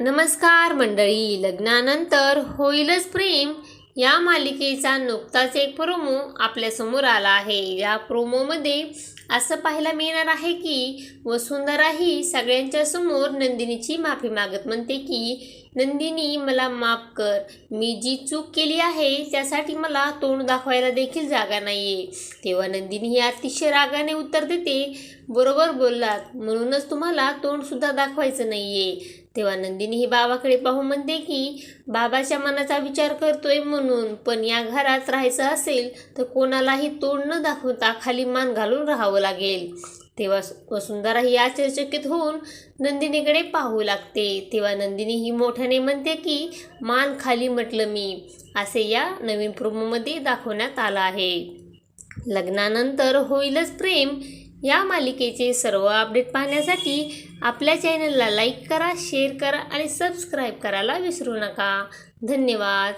नमस्कार मंडळी लग्नानंतर होईलच प्रेम. या मालिकेचा नुकताच एक प्रोमो आपल्यासमोर आला आहे. या प्रोमोमध्ये असं पाहायला मिळणार आहे की वसुंधरा ही सगळ्यांच्या समोर नंदिनीची माफी मागत म्हणते की नंदिनी मला माफ कर. मी जी चूक केली आहे त्यासाठी मला तोंड दाखवायला देखील जागा नाही आहे तेव्हा नंदिनी ही अतिशय रागाने उत्तर देते बरोबर बोललात. म्हणूनच तुम्हाला तोंडसुद्धा दाखवायचं नाही आहे तेव्हा नंदिनी ही बाबाकडे पाहून म्हणते की बाबाच्या मनाचा विचार करतोय म्हणून पण या घरात राहायचं असेल तर कोणालाही तोंड न दाखवता खाली मान घालून राहावं लागेल. तेव्हा वसुंधरा ही आश्चर्यचकित होऊन नंदिनीकडे पाहू लागते. तेव्हा नंदिनी ही मोठ्याने म्हणते की मान खाली म्हटलं मी. असे या नवीन प्रोमोमध्ये दाखवण्यात आलं आहे. लग्नानंतर होईलच प्रेम. या मालिकेचे सर्व अपडेट पाहण्यासाठी आपल्या चॅनलला लाईक करा शेअर करा आणि सबस्क्राईब करायला विसरू नका. धन्यवाद.